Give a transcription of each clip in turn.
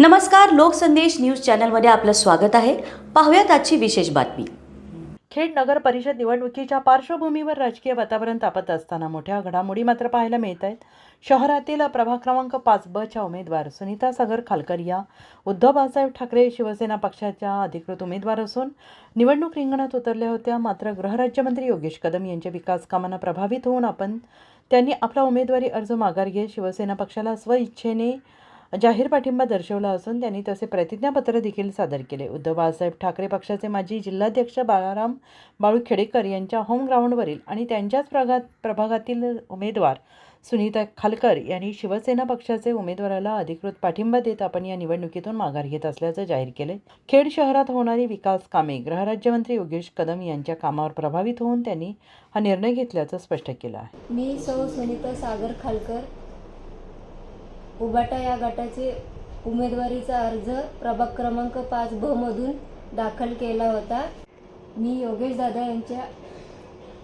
नमस्कार लोकसंदेश न्यूज चॅनलमध्ये आपलं स्वागत आहे. पाहूयात आजची विशेष बातमी. खेड नगर परिषद निवडणुकीच्या पार्श्वभूमीवर राजकीय वातावरण तापत असताना मोठ्या घडामोडी मात्र पाहायला मिळत आहेत. शहरातील प्रभाग क्रमांक पाच बच्या उमेदवार सुनीता सागर खालकर या उद्धव बाळासाहेब ठाकरे शिवसेना पक्षाच्या अधिकृत उमेदवार असून निवडणूक रिंगणात उतरल्या होत्या. मात्र गृहराज्यमंत्री योगेश कदम यांच्या विकास कामांना प्रभावित होऊन आपण त्यांनी आपला उमेदवारी अर्ज माघार घेत शिवसेना पक्षाला स्वइच्छेने जाहीर पाठिंबा दर्शवला असून त्यांनी तसे प्रतिज्ञापत्र देखील सादर केले. उद्धव बाळासाहेब ठाकरे पक्षाचे माजी जिल्हाध्यक्ष बाळाराम बाळू खेडेकर यांच्या होम ग्राउंडवरील आणि त्यांच्याच प्रभागात प्रभागातील उमेदवार सुनीता खालकर यांनी शिवसेना पक्षाचे उमेदवाराला अधिकृत पाठिंबा देत आपण या निवडणुकीतून माघार घेत असल्याचं जाहीर केले. खेड शहरात होणारी विकास कामे गृहराज्यमंत्री योगेश कदम यांच्या कामावर प्रभावित होऊन त्यांनी हा निर्णय घेतल्याचं स्पष्ट केलं आहे. मी सौ सुनीता सागर खालकर उबाटा या गटाचे उमेदवारीचा अर्ज प्रभाग क्रमांक पाच ब मधून दाखल केला होता. मी योगेश दादा यांच्या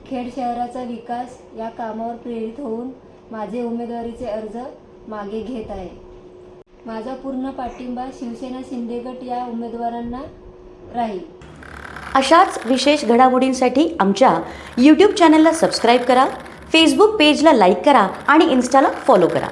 खेड शहराचा विकास या कामावर प्रेरित होऊन माझे उमेदवारीचे अर्ज मागे घेत आहे. माझा पूर्ण पाठिंबा शिवसेना शिंदेगट या उमेदवारांना राहील. अशाच विशेष घडामोडींसाठी आमच्या यूट्यूब चॅनलला सबस्क्राईब करा फेसबुक पेजला लाईक करा आणि इन्स्टाला फॉलो करा.